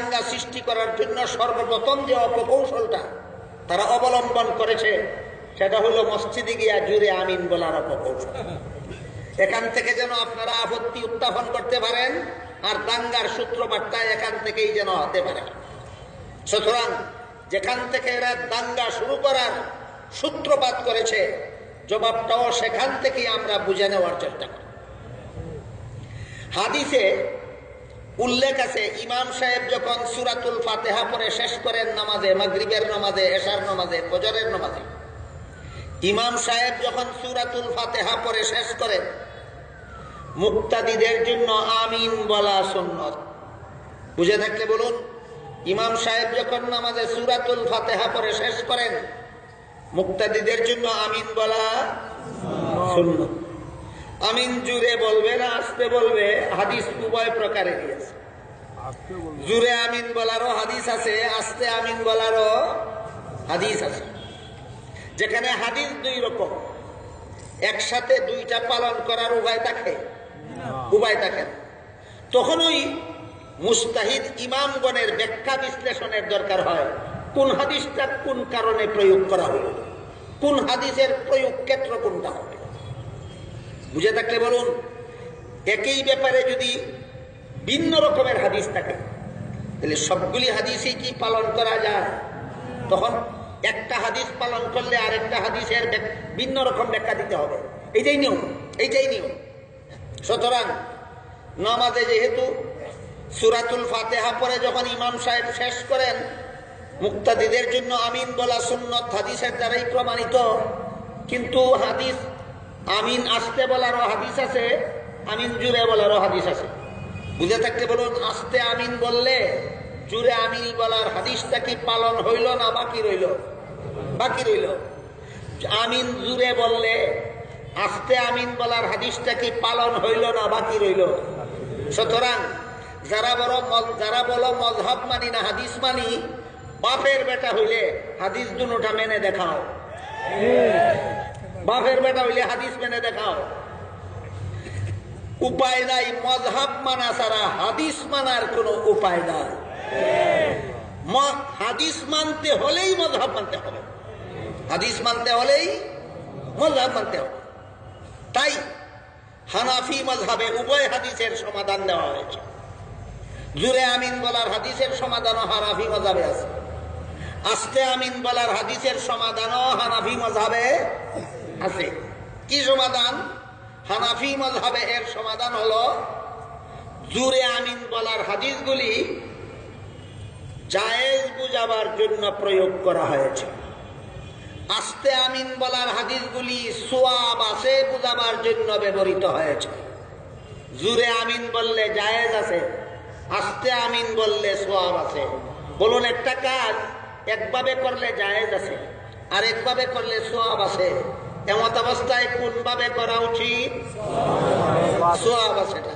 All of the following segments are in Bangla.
দাঙ্গা সৃষ্টি করার জন্য সর্বপ্রথম যে অপকৌশলটা তারা অবলম্বন করেছে, সেটা হলো মসজিদে গিয়া জুড়ে আমিন বলার অপকৌশল। এখান থেকে যেন আপনারা আপত্তি উত্থাপন করতে পারেন, আর দাঙ্গার সূত্রপাতটা এখান থেকেই যেন হতে পারে। সুতরাং যেখান থেকে এরা দাঙ্গা শুরু করার সূত্রপাত করেছে, জবাবটাও সেখান থেকেই আমরা বুঝে নেওয়ার চেষ্টা করি। হাদিসে উল্লেখ আছে, ইমাম সাহেব যখন সুরাতুল ফাতেহা পরে শেষ করেন নামাজে, মাগরিবের নামাজে, এশার নামাজে, ফজরের নামাজে, ইমাম সাহেব যখন সুরাতুল ফাতেহা পরে শেষ করেন, মুক্তাদিদের জন্য আমিন বলা সুন্নত। বুঝে থাকলে বলুন, ইমাম সাহেব যখন নামাজে সুরাতুল ফাতেহা পরে শেষ করেন, মুক্তাদিদের জন্য আমিন বলা সুন্নত। আমিন জুড়ে বলবে না, আসতে বলবে। হাদিস উভয় প্রকারেরই আছে জুড়ে আমিন বলারও হাদিস আছে, আস্তে আমিন বলারও হাদিস আছে। যেখানে হাদিস দুই রকম। একসাথে দুইটা পালন করার উভয় থাকে। উভয় থাকে তখনই মুস্তাহিদ ইমামগণের ব্যাখ্যা বিশ্লেষণের দরকার হয়, কোন হাদিসটা কোন কারণে প্রয়োগ করা হলো? কোন হাদিসের প্রয়োগ ক্ষেত্র কোনটা হবে? বুঝে থাকলে বলুন, একই ব্যাপারে যদি ভিন্ন রকমের হাদিস থাকে, তাহলে সবগুলি হাদিসই কি পালন করা যায়? তখন একটা হাদিস পালন করলে আর একটা হাদিসের ভিন্ন রকম ব্যাখ্যা দিতে হবে। এইটাই নিয়ম এইটাই নিয়ম। সুতরাং নামাজে যেহেতু সুরাতুল ফাতেহা পরে যখন ইমাম সাহেব শেষ করেন, মুক্তাদিদের জন্য আমিন বলা সুন্নত হাদিসের দ্বারাই প্রমাণিত। কিন্তু হাদিস আমিন আসতে বলারও হাদিস আছে, আমিন জুড়ে বলারও হাদিস আছে। বুঝে থাকতে বলুন, আস্তে আমিন বললে জুড়ে আমিন বলার হাদিসটা কি পালন হইল না বাকি রইল? বাকি রইল। আমিন জুড়ে বললে আস্তে আমিন বলার হাদিসটা কি পালন হইল না বাকি রইল? সুতরাং যারা বড় যারা বলো মজহাব মানি না হাদিস মানি, বাপের বেটা হইলে হাদিস দুটা মেনে দেখাও। বাপের বেটা হইলে হাদিস মেনে দেখাও। উপায় নাই মজহাব মানা ছাড়া হাদিস মানার কোনো উপায় নাই। হাদিস মানতে হলেই মজহাব মানতে হবে। হাদিস মানতে হলেই মজহাব মানতে হবে। তাই হানাফি মজহাবে উভয় হাদিসের সমাধান দেওয়া হয়েছে। জুরে আমিন বলার হাদিসের সমাধানও হানাফি মজাবে আছে। আস্তে আমিন বলার হাদিসের সমাধানও হানাফি মজাবে আছে। কি সমাধান? হানাফি মজহাবে এর সমাধান হলো, জুরে আমিন বলার হাদিসগুলি জায়েজ বুঝাবার জন্য প্রয়োগ করা হয়েছে। আস্তে আমিন বলার হাদিসগুলি সোয়াব আছে বুঝাবার জন্য ব্যবহৃত হয়েছে। জুরে আমিন বললে জায়েজ আছে, আস্তে আমিন বললে সোয়াব আছে। বলুন একটা কাজ, একভাবে করলে জায়েজ আছে আর একভাবে করলে সোয়াব আছে। এমত অবস্থায় কোনভাবে করা উচিত? সোয়াব এটা।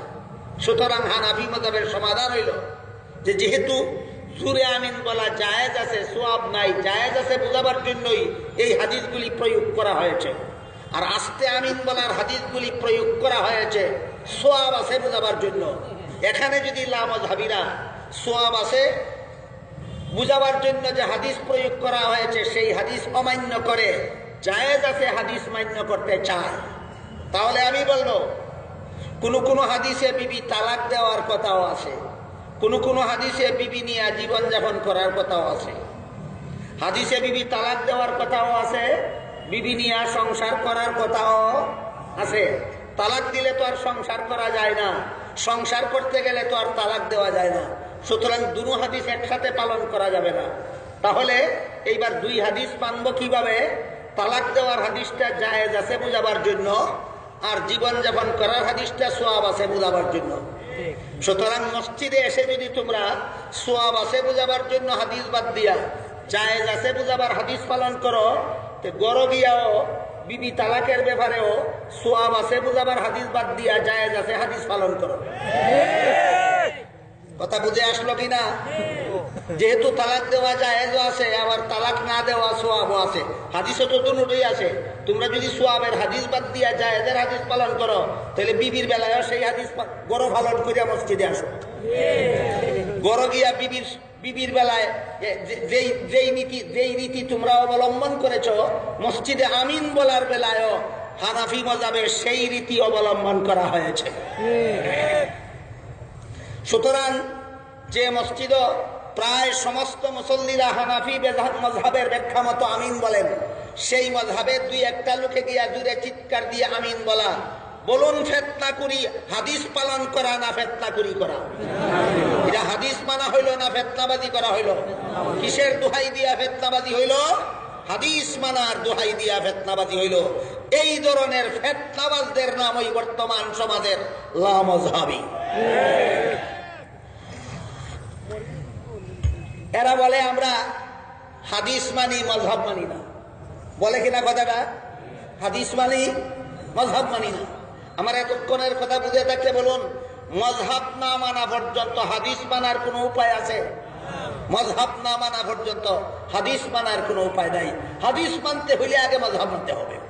সুতরাং হানাফি মজাবের সমাধান হইল যে যেহেতু সুরে আমিন বলা জায়েজ আছে সোয়াব নাই, জায়েজ আছে বোঝাবার জন্যই এই হাদিসগুলি প্রয়োগ করা হয়েছে। আর আস্তে আমিন বলার হাদিসগুলি প্রয়োগ করা হয়েছে সোয়াব আছে বোঝাবার জন্য। এখানে যদি লামজ হাবিরা সোয়াব আছে, বুঝাবার জন্য যে হাদিস প্রয়োগ করা হয়েছে, সেই হাদিস অমান্য করে জায়েজ আছে হাদিস মান্য করতে চায়। তাহলে আমি বলব, কোনো কোনো হাদিসে বিবি তালাক দেওয়ার কথাও আছে। কোনো কোনো হাদিসে বিবি নিয়ে জীবনযাপন করার কথাও আছে। হাদিসে বিবি তালাক দেওয়ার কথাও আছে, বিবি নিয়ে সংসার করার কথাও আছে। তালাক দিলে তো আর সংসার করা যায় না, সংসার করতে গেলে তো আর তালাক দেওয়া যায় না। সুতরাং দুনো হাদিস একসাথে পালন করা যাবে না। তাহলে এইবার দুই হাদিস মানব কীভাবে? তালাক দেওয়ার হাদিসটা জায়েজ আছে বোঝাবার জন্য আর জীবনযাপন করার হাদিসটা সোয়াব আছে বোঝাবার জন্য। সুতরাং মসজিদে এসে যদি তোমরা সোয়াব আছে বোঝাবার জন্য হাদিস বাদ দিয়া জায়েজ আছে বোঝাবার হাদিস পালন করো তো গড় গিয়াও বিবি তালাকের ব্যাপারেও সোয়াব আছে বোঝাবার হাদিস বাদ দিয়া জায়েজ আছে হাদিস পালন করো। কথা বুঝে আসলো কিনা? যেহেতু তালাক দেওয়া জায়েজও আছে, আবার তালাক না দেওয়া সোয়াবও আছে। হাদিসও তো দুটোই আছে। তোমরা যদি সোয়াবের হাদিস বাদ দিয়া জায়েজের হাদিস পালন করো, তাহলে বিবির বেলায় সেই হাদিস গরো পালন করিয়া মসজিদে আসো। গড় গিয়া বিবির বিবির বেলায় যেই যেই নীতি যেই রীতি তোমরা অবলম্বন করেছ, মসজিদে আমিন বলার বেলায়ও হানাফি মজাবের সেই রীতি অবলম্বন করা হয়েছে। সুতরাং যে মসজিদ প্রায় সমস্ত মুসল্লিরা হানাফি মজহাবের ব্যাখ্যা মতো আমিন বলেন। সেই মজহাবের দুই একটা লোকে গিয়া দূরে চিৎকার দিয়ে আমিন বলা। বলুন ফেতনা করি, হাদিস পালন করা না ফেতনা করি করা? এটা হাদিস মানা হইল না ফেতনাবাজি করা হইল? কিসের দোহাই দিয়া ফেতনাবাজি হইল? হাদিস মানার দোহাই দিয়া ফেতনাবাজি হইল। এই ধরনের ফেতনাবাজদের নাম ওই বর্তমান সমাজের লামজহাবি এরা বলে আমরা হাদিস মানি, মজহব মানি না। বলে কিনা কথাটা? হাদিস মানি, মজহব মানি না। আমার এতক্ষণের কথা বুঝে থাকলে বলুন, মজহাব না মানা পর্যন্ত হাদিস মানার কোনো উপায় আছে? মজহাব না মানা পর্যন্ত হাদিস মানার কোনো উপায় নাই। হাদিস মানতে হইলে আগে মজহব মানতে হবে।